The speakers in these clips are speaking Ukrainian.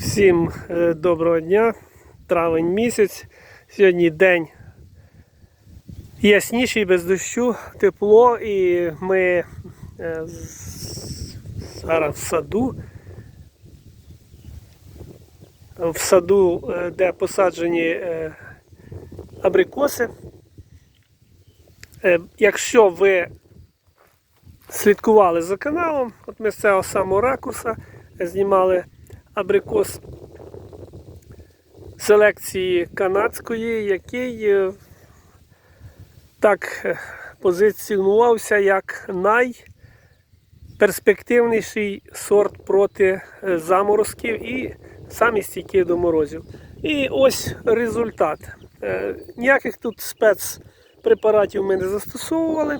Всім е, доброго дня, травень місяць. Сьогодні день ясніший, без дощу, тепло і ми е, зараз в саду. В саду, е, де посаджені абрикоси. Якщо ви слідкували за каналом, от ми з цього самого ракурса знімали абрикос селекції канадської, який е, так е, позиціонувався як найперспективніший сорт проти е, заморозків і самі стійкі до морозів. І ось результат. Ніяких тут спецпрепаратів ми не застосовували.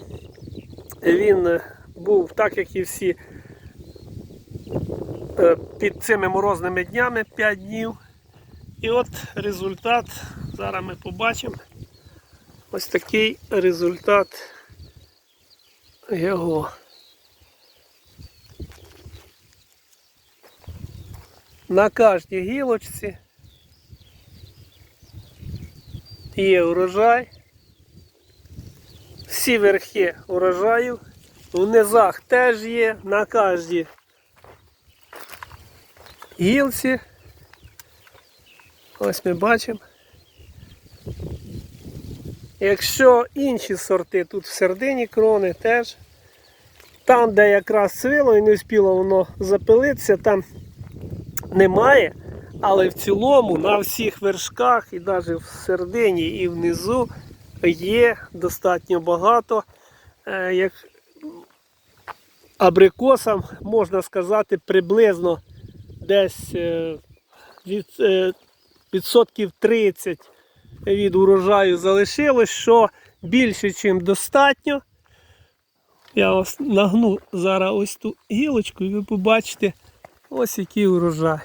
Він був так, як і всі під цими морозними днями 5 днів. І от результат. Зараз ми побачимо. Ось такий результат його. На кожній гілочці є урожай. Всі верхи урожаю. В низах теж є на кожній гілці. Ось ми бачимо. Якщо інші сорти тут в середині крони теж, там, де якраз цвіло і не встигло воно запилитися, там немає. Але в цілому на всіх вершках і навіть в середині і внизу є достатньо багато. Е, Як абрикосам можна сказати приблизно десь е, від е, відсотків 30 від урожаю залишилось, що більше, ніж достатньо. Я ось нагну зараз ось ту гілочку і ви побачите ось який урожай.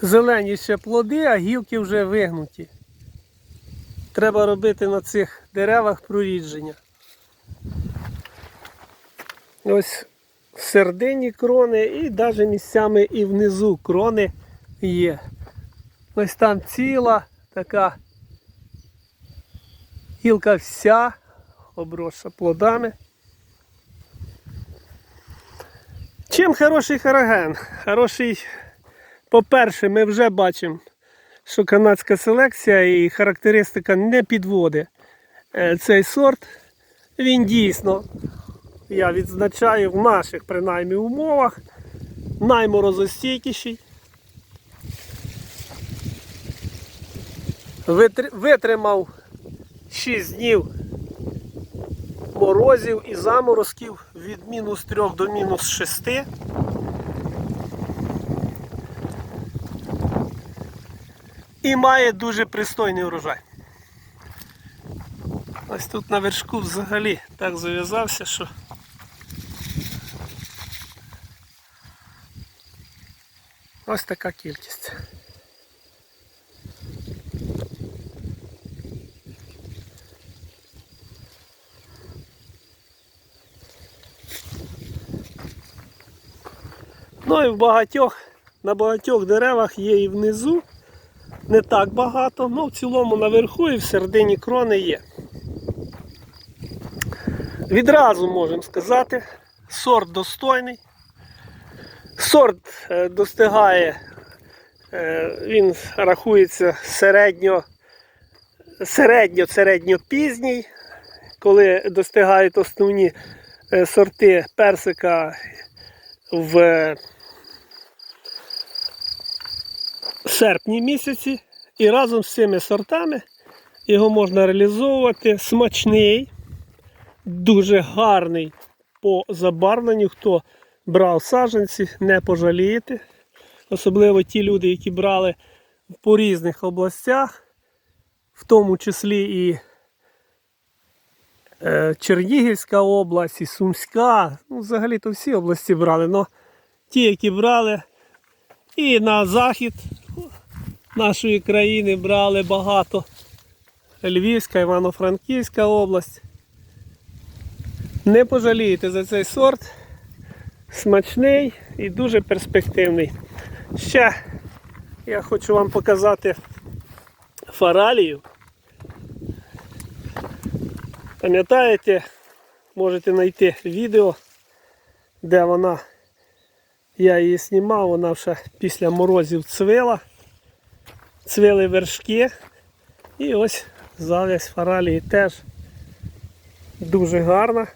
Зелені ще плоди, а гілки вже вигнуті. Треба робити на цих деревах прорідження. Ось в середині крони і навіть місцями і внизу крони є. Ось там ціла така гілка вся обросша плодами. Чим хороший хараген? Хороший, по-перше, ми вже бачимо, що канадська селекція і характеристика не підводить е, цей сорт. Він дійсно я відзначаю в наших принаймні умовах найморозостійкіший. Витримав 6 днів морозів і заморозків від мінус 3 до мінус 6. І має дуже пристойний урожай. Ось тут на вершку взагалі так зав'язався, що ось така кількість. Ну і в багатьох, на багатьох деревах є і внизу, не так багато, але в цілому наверху і в середині крони є. Відразу можемо сказати, сорт достойний. Сорт е, достигає, е, він рахується середньо, середньо середньо пізній, коли достигають основні е, сорти персика в серпні місяці. І разом з цими сортами його можна реалізовувати смачний, дуже гарний по забарвленню. Хто брав саджанці, не пожалієте. Особливо ті люди, які брали по різних областях, в тому числі і е, Чернігівська область, і Сумська. Ну, взагалі то всі області брали. але ті, які брали і на захід нашої країни брали багато Львівська, Івано-Франківська область. Не пожалієте за цей сорт. Смачний і дуже перспективний. Ще я хочу вам показати фаралію. Пам'ятаєте, можете знайти відео, де вона, я її знімав, вона вже після морозів цвила, цвили вершки. І ось зав'язь фаралії теж дуже гарна.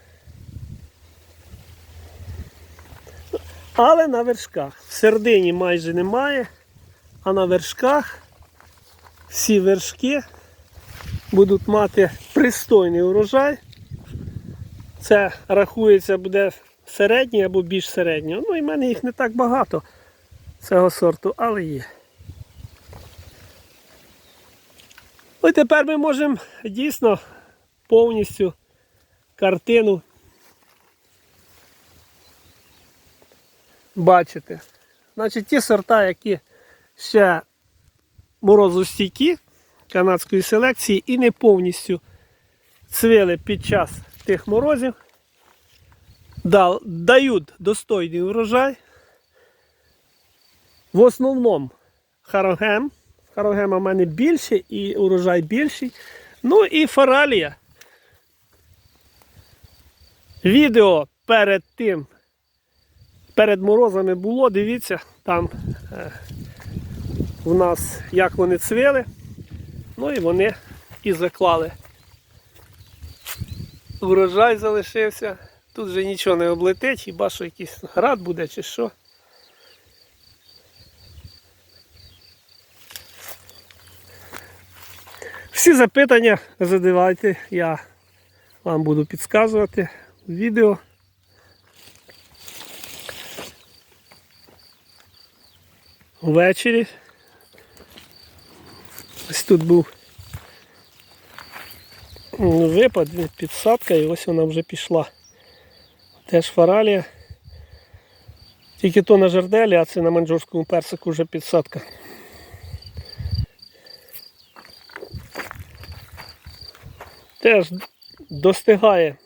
Але на вершках. В середині майже немає, а на вершках всі вершки будуть мати пристойний урожай. Це рахується буде середній або більш середнього. Ну і в мене їх не так багато цього сорту, але є. Ну і тепер ми можемо дійсно повністю картину бачити. Значить, ті сорта, які ще морозостійкі канадської селекції і не повністю цвіли під час тих морозів, дають достойний урожай. В основному харогем. Харогема в мене більше і урожай більший. Ну і фаралія. Відео перед тим, перед морозами було, дивіться, там е, в нас як вони цвіли. Ну і вони і заклали. Урожай залишився. Тут вже нічого не облетить, хіба що якийсь град буде чи що. Всі запитання задавайте, я вам буду підказувати в відео. Ввечері. Ось тут був випад, підсадка і ось вона вже пішла. Теж фаралія. Тільки то на жерделі, а це на манджурському персику вже підсадка. Теж достигає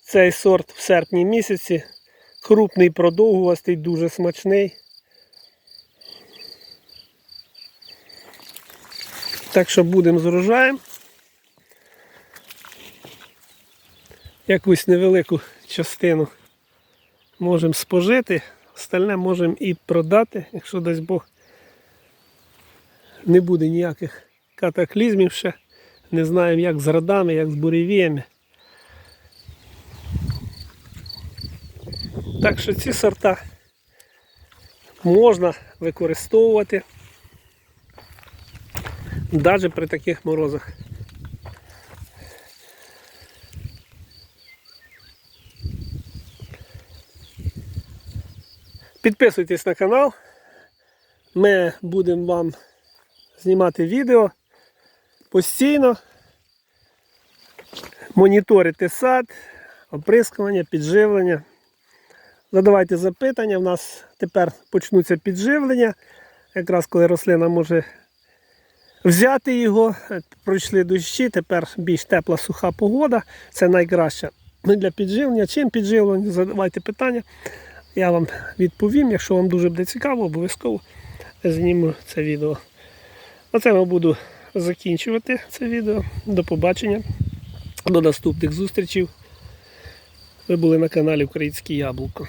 цей сорт в серпні місяці. Крупний, продовгувастий, дуже смачний. Так що будемо з урожаєм. Якусь невелику частину можемо спожити, остальне можемо і продати, якщо дасть Бог не буде ніяких катаклізмів ще. Не знаємо, як з радами, як з буревіями. Так що ці сорта можна використовувати навіть при таких морозах. Підписуйтесь на канал. Ми будемо вам знімати відео постійно, моніторити сад, оприскування, підживлення. Задавайте запитання, в нас тепер почнуться підживлення. Якраз коли рослина може взяти його, пройшли дощі, тепер більш тепла суха погода. Це найкраще для підживлення. Чим підживлення? Задавайте питання. Я вам відповім. Якщо вам дуже буде цікаво, обов'язково зніму це відео. Оце я буду закінчувати це відео. До побачення. До наступних зустрічей. Ви були на каналі Українське Яблуко.